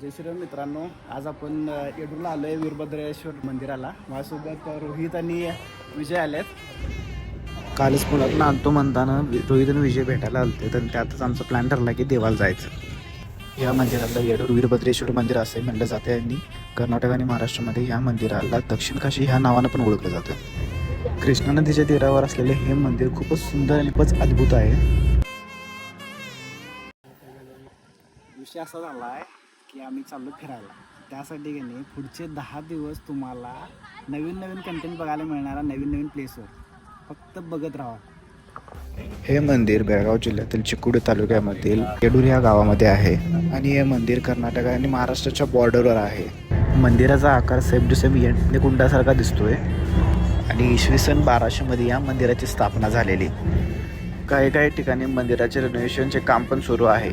जय श्रीराम मित्रांनो आज आपण येडूला येडूरला आलो आहे वीरभद्रेश्वर मंदिराला. माझ्यासोबत रोहित आणि विजय आलेत. कालच पुण्यातून आणतो म्हणताना रोहित आणि विजय भेटायला आलते तर त्यातच आमचा प्लॅन ठरला की देवाला जायचं. या मंदिराला येडूर वीरभद्रेश्वर मंदिर असे म्हणलं जाते आणि कर्नाटक आणि महाराष्ट्रामध्ये या मंदिराला दक्षिण काशी ह्या नावानं पण ओळखलं जातं. कृष्णा नदीच्या तीरावर असलेले हे मंदिर खूपच सुंदर आणि खूपच अद्भुत आहे. विषय असा झाला आहे की आम्ही चाललो फिरायला. त्यासाठी की नाही पुढचे दहा दिवस तुम्हाला नवीन नवीन कंटेंट बघायला मिळणारा नवीन नवीन प्लेसवर फक्त बघत राहा. हे मंदिर बेळगाव जिल्ह्यातील चिकोडी तालुक्यामधील येडूर या गावामध्ये आहे आणि हे मंदिर कर्नाटक आणि महाराष्ट्राच्या बॉर्डरवर आहे. मंदिराचा आकार सेम टू सेम कुंडासारखा दिसतोय आणि इसवी सन बाराशेमध्ये या मंदिराची स्थापना झालेली. काही काही ठिकाणी मंदिराचे रिनोव्हेशनचे काम पण सुरू आहे.